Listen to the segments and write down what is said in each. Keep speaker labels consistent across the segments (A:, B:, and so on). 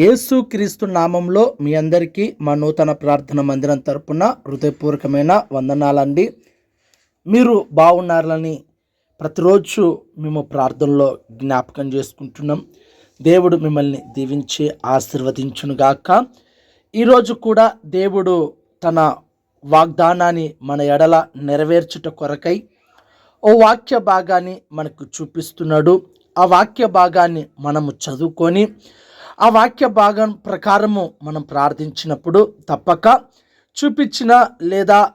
A: యేసుక్రీస్తు నామంలో మీ అందరికీ మా నూతన ప్రార్థన మందిరం తరపున హృదయపూర్వకమైన వందనాలండి. మీరు బాగున్నారని ప్రతిరోజు మేము ప్రార్థనలో జ్ఞాపకం చేసుకుంటున్నాం. దేవుడు మిమ్మల్ని దీవించి ఆశీర్వదించునుగాక. ఈరోజు కూడా దేవుడు తన వాగ్దానాన్ని మన ఎడల నెరవేర్చుట కొరకై ఓ వాక్య భాగాన్ని మనకు చూపిస్తున్నాడు. ఆ వాక్య భాగాన్ని మనము చదువుకొని ఆ వాక్య భాగం ప్రకారము మనం ప్రార్థించినప్పుడు తప్పక చూపించిన లేదా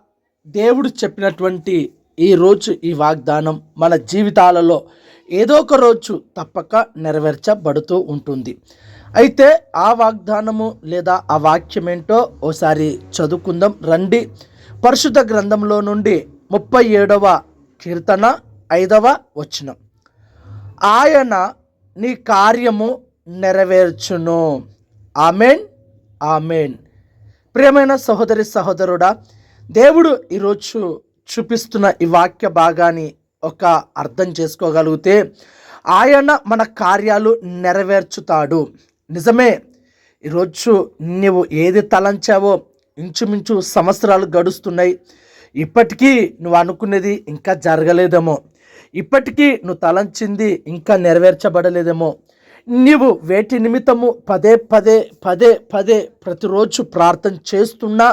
A: దేవుడు చెప్పినటువంటి ఈ రోజు ఈ వాగ్దానం మన జీవితాలలో ఏదో ఒక రోజు తప్పక నెరవేర్చబడుతూ ఉంటుంది. అయితే ఆ వాగ్దానము లేదా ఆ వాక్యం ఏంటో ఓసారి చదువుకుందాం. రండి. పరిశుద్ధ గ్రంథంలో నుండి ముప్పై ఏడవ కీర్తన ఐదవ వచనం. ఆయన నీ కార్యము నెరవేర్చును. Amen amen. ప్రియమైన సహోదరి సహోదరుడా దేవుడు ఈరోజు చూపిస్తున్న ఈ వాక్య భాగాన్ని ఒక అర్థం చేసుకోగలిగితే ఆయన మన కార్యాలు నెరవేర్చుతాడు. నిజమే ఈరోజు నువ్వు ఏది తలంచావో ఇంచుమించు సంవత్సరాలు గడుస్తున్నాయి. ఇప్పటికీ నువ్వు అనుకునేది ఇంకా జరగలేదేమో. ఇప్పటికీ నువ్వు తలంచింది ఇంకా నెరవేర్చబడలేదేమో. నీవు వేటి నిమిత్తము పదే పదే పదే పదే ప్రతిరోజు ప్రార్థన చేస్తున్నా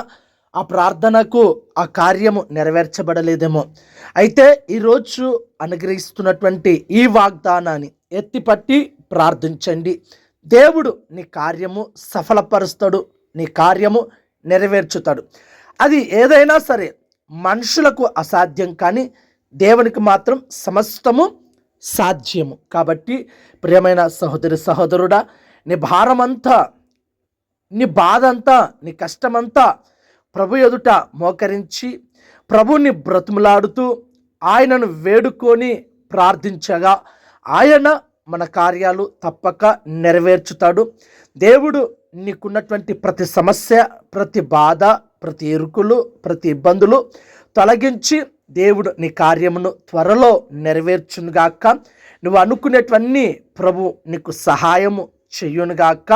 A: ఆ ప్రార్థనకు ఆ కార్యము నెరవేర్చబడలేదేమో. అయితే ఈరోజు అనుగ్రహిస్తున్నటువంటి ఈ వాగ్దానాన్ని ఎత్తిపట్టి ప్రార్థించండి. దేవుడు నీ కార్యము సఫలపరుస్తాడు నీ కార్యము నెరవేర్చుతాడు. అది ఏదైనా సరే మనుషులకు అసాధ్యం కానీ దేవునికి మాత్రం సమస్తము సాధ్యము. కాబట్టి ప్రియమైన సహోదరి సహోదరుడా నీ భారమంతా నీ బాధ అంతా నీ కష్టమంతా ప్రభు ఎదుట మోకరించి ప్రభుని బ్రతుములాడుతూ ఆయనను వేడుకొని ప్రార్థించగా ఆయన మన కార్యాలు తప్పక నెరవేర్చుతాడు. దేవుడు నీకున్నటువంటి ప్రతి సమస్య ప్రతి బాధ ప్రతి ఇరుకులు ప్రతి ఇబ్బందులు తొలగించి దేవుడు నీ కార్యమును త్వరలో నెరవేర్చునుగాక. నువ్వు అనుకునేటువన్నీ ప్రభు నీకు సహాయము చెయ్యునుగాక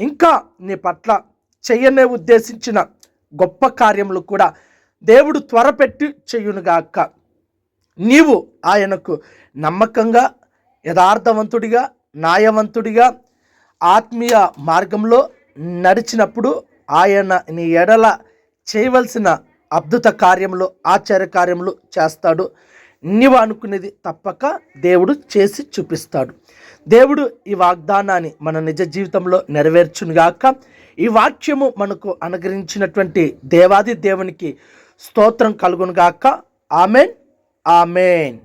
A: ఇంకా నీ పట్ల చెయ్యనే ఉద్దేశించిన గొప్ప కార్యములు కూడా దేవుడు త్వరపెట్టి చెయ్యునుగాక నీవు ఆయనకు నమ్మకంగా యథార్థవంతుడిగా న్యాయవంతుడిగా ఆత్మీయ మార్గంలో నడిచినప్పుడు ఆయన నీ ఎడల చేయవలసిన అద్భుత కార్యములు ఆశ్చర్య కార్యములు చేస్తాడు. నీవు అనుకునేది తప్పక దేవుడు చేసి చూపిస్తాడు. దేవుడు ఈ వాగ్దానాన్ని మన నిజ జీవితంలో నెరవేర్చునుగాక. ఈ వాక్యము మనకు అనుగ్రహించినటువంటి దేవాది దేవునికి స్తోత్రం కలుగునుగాక. ఆమెన్. ఆమెన్.